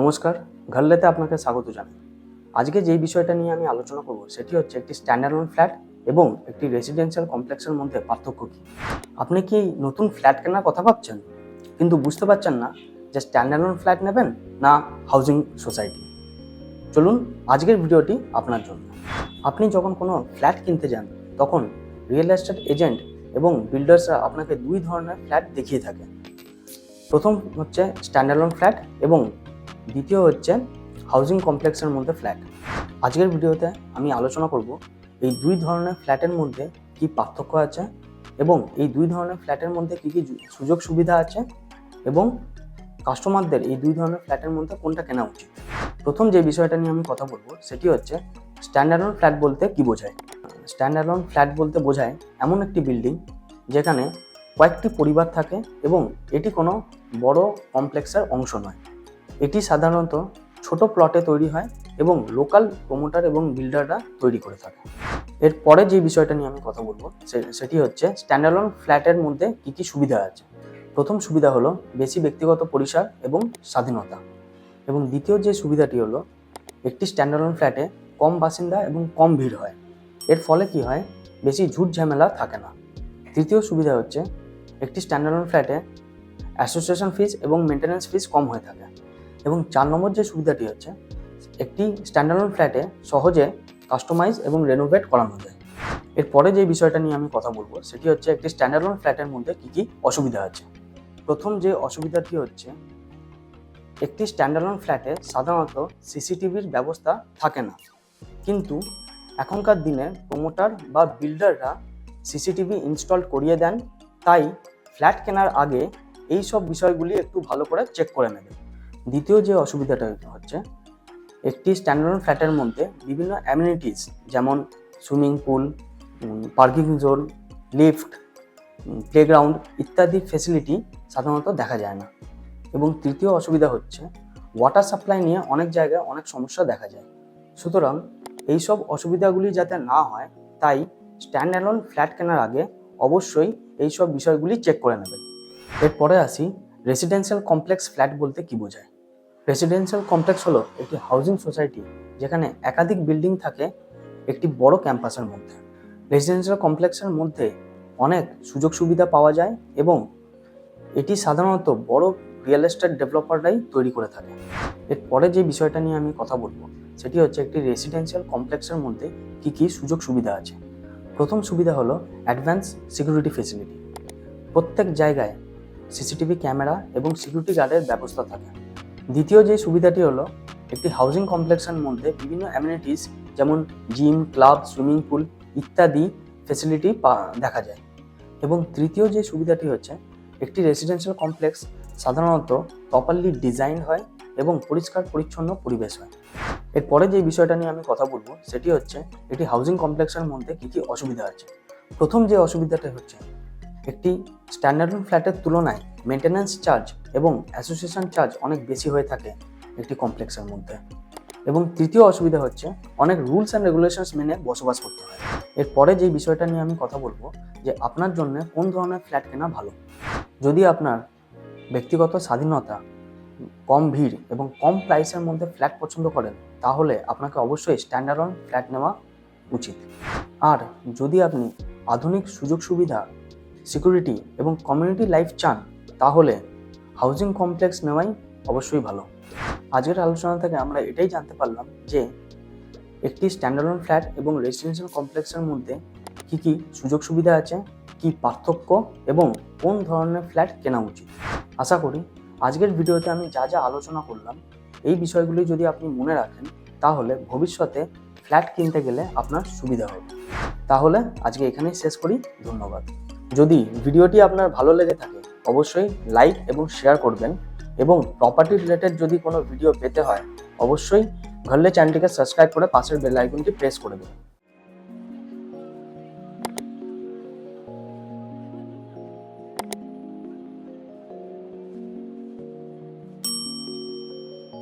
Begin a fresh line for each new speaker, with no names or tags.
নমস্কার ঘরলেতে আপনাকে স্বাগত জানাই। আজকে যেই বিষয়টা নিয়ে আমি আলোচনা করব, সেটি হচ্ছে একটি স্ট্যান্ডার্ড ফ্ল্যাট এবং একটি রেসিডেন্সিয়াল কমপ্লেক্সের মধ্যে পার্থক্য কী। আপনি কি নতুন ফ্ল্যাট কেনার কথা ভাবছেন? কিন্তু বুঝতে পারছেন না যে স্ট্যান্ডার্ড ফ্ল্যাট নেবেন না হাউজিং সোসাইটি চলুন আজকের ভিডিওটি আপনার জন্য। আপনি যখন কোনো ফ্ল্যাট কিনতে যান, তখন রিয়েল এস্টেট এজেন্ট এবং বিল্ডার্সরা আপনাকে দুই ধরনের ফ্ল্যাট দেখিয়ে থাকে। প্রথম হচ্ছে স্ট্যান্ডার্ড ফ্ল্যাট এবং দ্বিতীয় হচ্ছে হাউজিং কমপ্লেক্সের মধ্যে ফ্ল্যাট আজকের ভিডিওতে আমি আলোচনা করব এই দুই ধরনের ফ্ল্যাটের মধ্যে কি পার্থক্য আছে এবং এই দুই ধরনের ফ্ল্যাটের মধ্যে কি কি সুযোগ সুবিধা আছে এবং কাস্টমারদের এই দুই ধরনের ফ্ল্যাটের মধ্যে কোনটা কেনা উচিত। প্রথম যে বিষয়টা নিয়ে আমি কথা বলব সেটি হচ্ছে স্ট্যান্ডার্ড ফ্ল্যাট বলতে কি বোঝায়? স্ট্যান্ডার্ড ফ্ল্যাট বলতে বোঝায় এমন একটি বিল্ডিং যেখানে কয়েকটি পরিবার থাকে এবং এটি কোনো বড় কমপ্লেক্সের অংশ নয়। এটি সাধারণত ছোট প্লটে তৈরি হয় এবং লোকাল প্রমোটার এবং বিল্ডাররা তৈরি করে থাকে। এর পরে যে বিষয়টা নিয়ে আমি কথা বলব সেটি হচ্ছে স্ট্যান্ডার্ড ফ্ল্যাটের মধ্যে কী কী সুবিধা আছে। প্রথম সুবিধা হলো বেশি ব্যক্তিগত পরিসর এবং স্বাধীনতা। এবং দ্বিতীয় যে সুবিধাটি হলো, একটি স্ট্যান্ডার্ড ফ্ল্যাটে কম বাসিন্দা এবং কম ভিড় হয়। এর ফলে কি হয়, বেশি ঝুট ঝামেলা থাকে না। তৃতীয় সুবিধা হচ্ছে, একটি স্ট্যান্ডার্ড ফ্ল্যাটে অ্যাসোসিয়েশন ফিস এবং মেনটেন্যান্স ফিস কম হয়ে থাকে। এবং চার নম্বর যে সুবিধাটি হচ্ছে, একটি স্ট্যান্ডার্ড ফ্ল্যাটে সহজে কাস্টমাইজ এবং রেনোভেট করানো যায়। এরপরে যে বিষয়টা নিয়ে আমি কথা বলব, সেটি হচ্ছে একটি স্ট্যান্ডার্ড ফ্ল্যাটের মধ্যে কী কী অসুবিধা আছে। প্রথম যে অসুবিধাটি হচ্ছে, একটি স্ট্যান্ডার্ড ফ্ল্যাটে সাধারণত সিসিটিভির ব্যবস্থা থাকে না। কিন্তু এখনকার দিনে প্রমোটার বা বিল্ডাররা সিসিটিভি ইনস্টল করিয়ে দেন, তাই ফ্ল্যাট কেনার আগে এই সব বিষয়গুলি একটু ভালো করে চেক করে নেবেন দ্বিতীয় যে অসুবিধাটা হচ্ছে, একটি স্ট্যান্ডার্ড ফ্ল্যাটের মধ্যে বিভিন্ন অ্যামিনিটিস যেমন swimming pool parking zone lift playground ইত্যাদি ফেসিলিটি সাধারণত দেখা যায় না। এবং তৃতীয় অসুবিধা হচ্ছে ওয়াটার সাপ্লাই নিয়ে অনেক জায়গায় অনেক সমস্যা দেখা যায়। সুতরাং এইসব অসুবিধাগুলি যাতে না হয়, তাই স্ট্যান্ড অ্যালোন ফ্ল্যাট কেনার আগে অবশ্যই এই সব বিষয়গুলি চেক করে নেবেন। এরপরে আসি রেসিডেন্সিয়াল কমপ্লেক্স ফ্ল্যাট বলতে কি বোঝায়? রেসিডেন্সিয়াল কমপ্লেক্স হলো একটি হাউজিং সোসাইটি যেখানে একাধিক বিল্ডিং থাকে একটি বড় ক্যাম্পাসের মধ্যে। রেসিডেন্সিয়াল কমপ্লেক্সের মধ্যে অনেক সুযোগ সুবিধা পাওয়া যায় এবং এটি সাধারণত বড় রিয়েল এস্টেট ডেভেলপাররাই তৈরি করে থাকে। এরপরে যে বিষয়টা নিয়ে আমি কথা বলব, সেটি হচ্ছে একটি রেসিডেন্সিয়াল কমপ্লেক্সের মধ্যে কি কি সুযোগ সুবিধা আছে। প্রথম সুবিধা হলো অ্যাডভান্স সিকিউরিটি ফেসিলিটি প্রত্যেক জায়গায় সিসিটিভি ক্যামেরা এবং সিকিউরিটি গার্ডের ব্যবস্থা থাকে। দ্বিতীয় যে সুবিধাটি হলো, একটি হাউজিং কমপ্লেক্সের মধ্যে বিভিন্ন অ্যামিনিটিস যেমন জিম ক্লাব সুইমিং পুল ইত্যাদি ফেসিলিটি দেখা যায়। এবং তৃতীয় যে সুবিধাটি হচ্ছে, একটি রেসিডেন্সিয়াল কমপ্লেক্স সাধারণত প্রপারলি ডিজাইন হয় এবং পরিষ্কার, পরিচ্ছন্ন পরিবেশ হয়। এরপরে যে বিষয়টা নিয়ে আমি কথা বলব, সেটি হচ্ছে, একটি হাউজিং কমপ্লেক্সের মধ্যে কী কী অসুবিধা আছে? প্রথম যে অসুবিধাটা হচ্ছে একটি স্ট্যান্ডার্ড ফ্ল্যাটের তুলনায় মেনটেন্যান্স চার্জ এবং অ্যাসোসিয়েশন চার্জ অনেক বেশি হয়ে থাকে একটি কমপ্লেক্সের মধ্যে। এবং তৃতীয় অসুবিধা হচ্ছে অনেক রুলস অ্যান্ড রেগুলেশনস মেনে বসবাস করতে হয়। এরপরে যে বিষয়টা নিয়ে আমি কথা বলব, যে আপনার জন্য কোন ধরনের ফ্ল্যাট কেনা ভালো? যদি আপনার ব্যক্তিগত স্বাধীনতা, কম ভিড় এবং কম প্রাইসের মধ্যে ফ্ল্যাট পছন্দ করেন, তাহলে আপনাকে অবশ্যই স্ট্যান্ডার্ড ফ্ল্যাট নেওয়া উচিত। আর যদি আপনি আধুনিক সুযোগ সুবিধা সিকিউরিটি এবং কমিউনিটি লাইফ চান, তাহলে হাউজিং কমপ্লেক্স নেওয়াই অবশ্যই ভালো। আজকের আলোচনা থেকে আমরা এটাই জানতে পারলাম যে একটি স্ট্যান্ডার্ড ফ্ল্যাট এবং রেসিডেন্সিয়াল কমপ্লেক্সের মধ্যে কি কি সুযোগ সুবিধা আছে, কি পার্থক্য এবং কোন ধরনের ফ্ল্যাট কেনা উচিত। আশা করি আজকের ভিডিওতে আমি যা যা আলোচনা করলাম, এই বিষয়গুলি যদি আপনি মনে রাখেন, তাহলে ভবিষ্যতে ফ্ল্যাট কিনতে গেলে আপনার সুবিধা হবে। তাহলে আজকে এখানেই শেষ করি, ধন্যবাদ। যদি ভিডিওটি আপনার ভালো লেগে থাকে, অবশ্যই লাইক এবং শেয়ার করবেন এবং প্রপার্টি রিলেটেড যদি কোনো ভিডিও পেতে হয়, অবশ্যই ঘরলে চ্যানেলটিকে সাবস্ক্রাইব করে পাশের বেল আইকনটি প্রেস করে দেবেন।